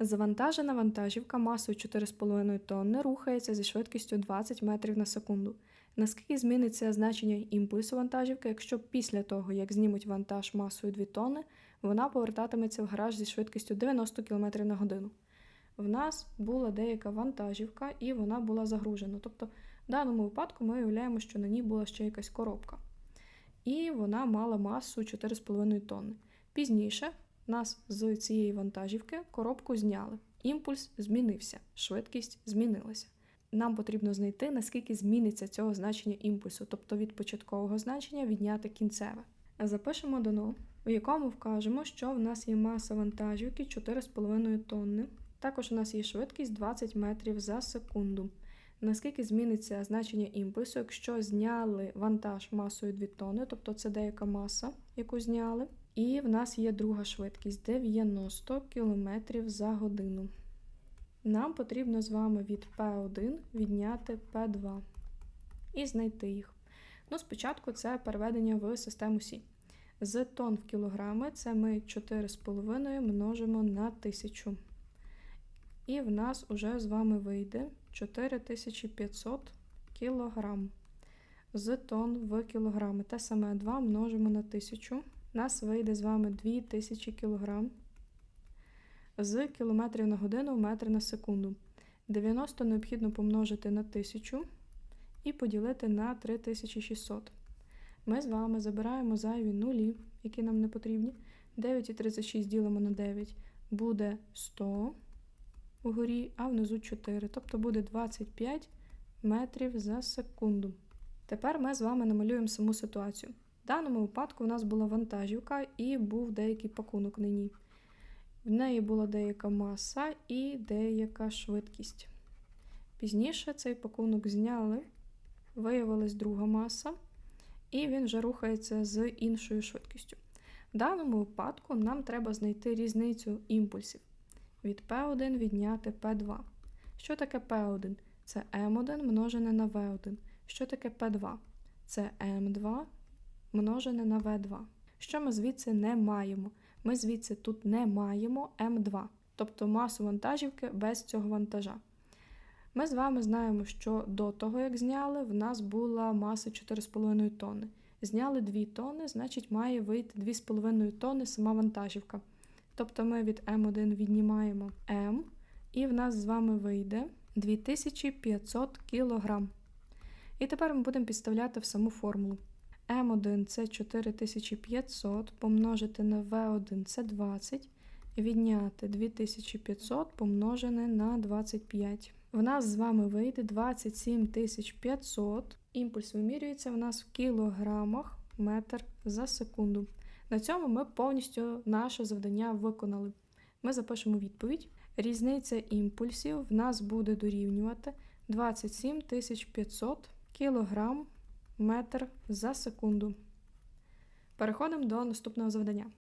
Завантажена вантажівка масою 4,5 тонни рухається зі швидкістю 20 метрів на секунду. Наскільки зміниться значення імпульсу вантажівки, якщо після того, як знімуть вантаж масою 2 тонни, вона повертатиметься в гараж зі швидкістю 90 км на годину? В нас була деяка вантажівка і вона була загружена. Тобто, в даному випадку ми уявляємо, що на ній була ще якась коробка. І вона мала масу 4,5 тонни. Пізніше нас з цієї вантажівки коробку зняли. Імпульс змінився, швидкість змінилася. Нам потрібно знайти, наскільки зміниться цього значення імпульсу, тобто від початкового значення відняти кінцеве. Запишемо дано, в якому вкажемо, що в нас є маса вантажівки 4,5 тонни. Також у нас є швидкість 20 метрів за секунду. Наскільки зміниться значення імпульсу, якщо зняли вантаж масою 2 тонни, тобто це деяка маса, яку зняли. І в нас є друга швидкість 90 км за годину. Нам потрібно з вами від P1 відняти P2 і знайти їх. Ну, спочатку це переведення в систему Сі. З тонн в кілограми це ми 4,5 множимо на 1000. І в нас уже з вами вийде 4500 кілограм. З тонн в кілограми. Те саме 2 множимо на 1000. Нас вийде з вами 2000 кілограм. З кілометрів на годину в метри на секунду. 90 необхідно помножити на 1000 і поділити на 3600. Ми з вами забираємо зайві нулі, які нам не потрібні. 9,36 ділимо на 9 буде 100 вгорі, а внизу 4, тобто буде 25 метрів за секунду. Тепер ми з вами намалюємо саму ситуацію. В даному випадку у нас була вантажівка і був деякий пакунок на ній. В неї була деяка маса і деяка швидкість. Пізніше цей пакунок зняли, виявилась друга маса, і він вже рухається з іншою швидкістю. В даному випадку нам треба знайти різницю імпульсів від P1 відняти P2. Що таке P1? Це M1 множене на V1. Що таке P2? Це M2 множене на V2. Що ми звідси не маємо? Ми звідси тут не маємо М2, тобто масу вантажівки без цього вантажа. Ми з вами знаємо, що до того, як зняли, в нас була маса 4,5 тонни. Зняли 2 тонни, значить, має вийти 2,5 тонни сама вантажівка. Тобто ми від М1 віднімаємо М, і в нас з вами вийде 2500 кг. І тепер ми будемо підставляти в саму формулу. М1 це 4500 помножити на В1 це 20, відняти 2500 помножене на 25. В нас з вами вийде 27500. Імпульс вимірюється в нас в кілограмах метр за секунду. На цьому ми повністю наше завдання виконали. Ми запишемо відповідь. Різниця імпульсів в нас буде дорівнювати 27 500 кілограм метр за секунду. Переходимо до наступного завдання.